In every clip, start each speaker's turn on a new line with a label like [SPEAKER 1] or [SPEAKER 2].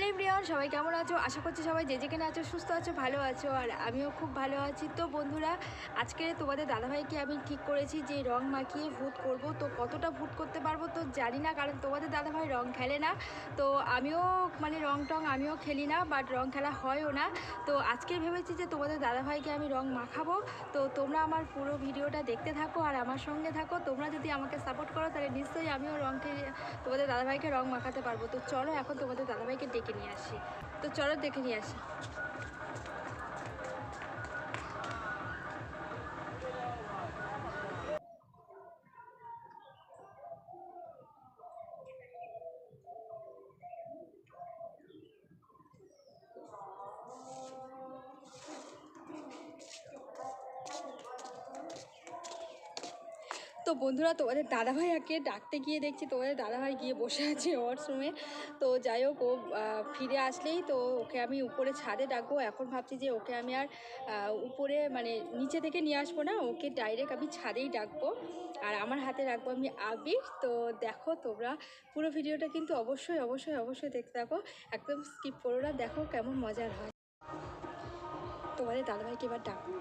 [SPEAKER 1] Hello প্রিয়ন সবাই কেমন আছো? আশা করছি সবাই যে যেখানে আছো, সুস্থ আছো, ভালো আছো, আর আমিও খুব ভালো আছি। তো বন্ধুরা, আজকে তোমাদের দাদাভাইকে আমি ঠিক করেছি যে রং মাখিয়ে ভূত করব। তো কতটা ভূত করতে পারব তো জানি না, কারণ তোমাদের দাদাভাই রং খেলে না। তো আমিও মানে রং টং আমিও খেলি না বাট রং খেলা হয়ও না। তো আজকে ভেবেছি যে তোমাদের দাদাভাইকে আমি রং মাখাবো। তো তোমরা আমার পুরো ভিডিওটা দেখতে থাকো আর আমার সঙ্গে থাকো। তোমরা যদি আমাকে সাপোর্ট করো, তাহলে নিশ্চয়ই আমিও রং খেলে, তোমাদের দাদাভাইকে রং মাখাতে পারব। তো চলো এখন তোমাদের দাদাভাইকে ডেকে নিয়ে আসি। তো চলো দেখে নিয়ে আসি। তো বন্ধুরা, তোমাদের দাদাভাই আগে ডাকতে গিয়ে দেখছি, তোমাদের দাদাভাই গিয়ে বসে আছে ওয়াশরুমে তো যাই হোক, ও ফিরে আসলেই তো ওকে আমি উপরে ছাদে ডাকবো। এখন ভাবছি যে ওকে আমি আর উপরে মানে নিচে থেকে নিয়ে আসব না, ওকে ডাইরেক্ট আমি ছাদেই ডাকবো। আর আমার হাতে রাখব আমি আবির। তো দেখো তোমরা, পুরো ভিডিওটা কিন্তু অবশ্যই অবশ্যই অবশ্যই দেখতে থাকো। একদম স্কিপ করো না, দেখো কেমন মজার হয়। তোমাদের দাদাভাইকে এবার ডাকবো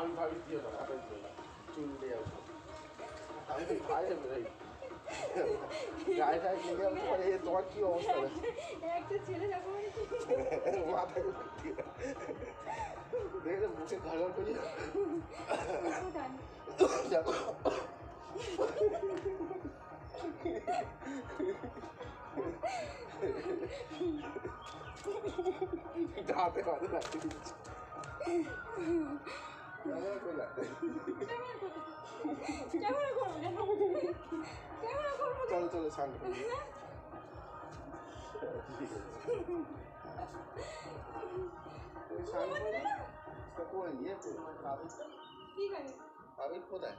[SPEAKER 2] আমি ভাবি দিও না হাতে দিও না। চুল দিয়ে আসব। আমি তো গায়ে বেরোই গায়ে গায়ে কিনে আমি পরে তোমার কি অবস্থা?
[SPEAKER 1] একটা ছেলে যখন
[SPEAKER 2] মাথায় দেখলে মুখে ঘাড় করি। দেখো হাতে হাতে রাখতে দিচ্ছি চলো চলো শান্ত ঠিক আছে। আবির? কোথায়?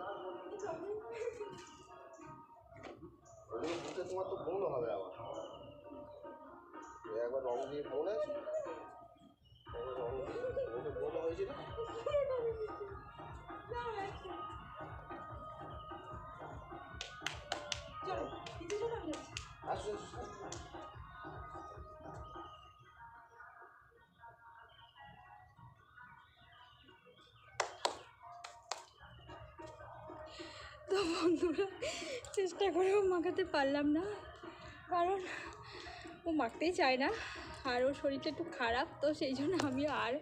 [SPEAKER 2] ওগুলো তোমার তো বোনও হবে আবার একবার রং দিয়ে বোন আছে রং দিয়ে বোনও হয়েছিল
[SPEAKER 1] তো বন্ধুরা, চেষ্টা করেও মাখাতে পারলাম না, কারণ ও মাখতেই চায় না, আর ওর শরীরটা একটু খারাপ, তো সেই জন্য আমি আর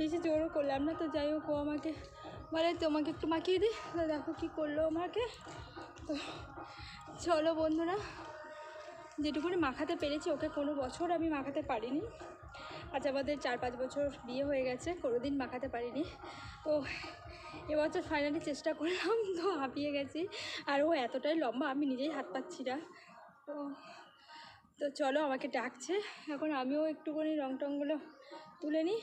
[SPEAKER 1] বেশি জোরও করলাম না। তো যাই হোক, ও আমাকে বলে, তোমাকে একটু মাখিয়ে দিই তো দেখো কী করল আমাকে। তো চলো বন্ধুরা, যেটুকুনি মাখাতে পেরেছি, ওকে কোনো বছর আমি মাখাতে পারিনি। আজ আমাদের চার পাঁচ বছর বিয়ে হয়ে গেছে কোনো দিন মাখাতে পারিনি। তো এবছর ফাইনালি চেষ্টা করলাম, তো হাঁপিয়ে গেছি। আর ও এতটাই লম্বা, আমি নিজেই হাত পাচ্ছি না। তো তো চলো আমাকে ডাকছে। এখন আমিও একটুখানি রং টংগুলো তুলে নিই।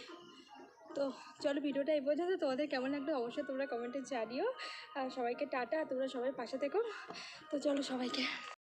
[SPEAKER 1] তো চলো ভিডিওটা এই পর্যন্ত। তোমাদের কেমন লাগল অবশ্যই তোমরা কমেন্টে জানিও। আর সবাইকে টাটা, তোমরা সবাই পাশে থেকো। তো চলো সবাইকে।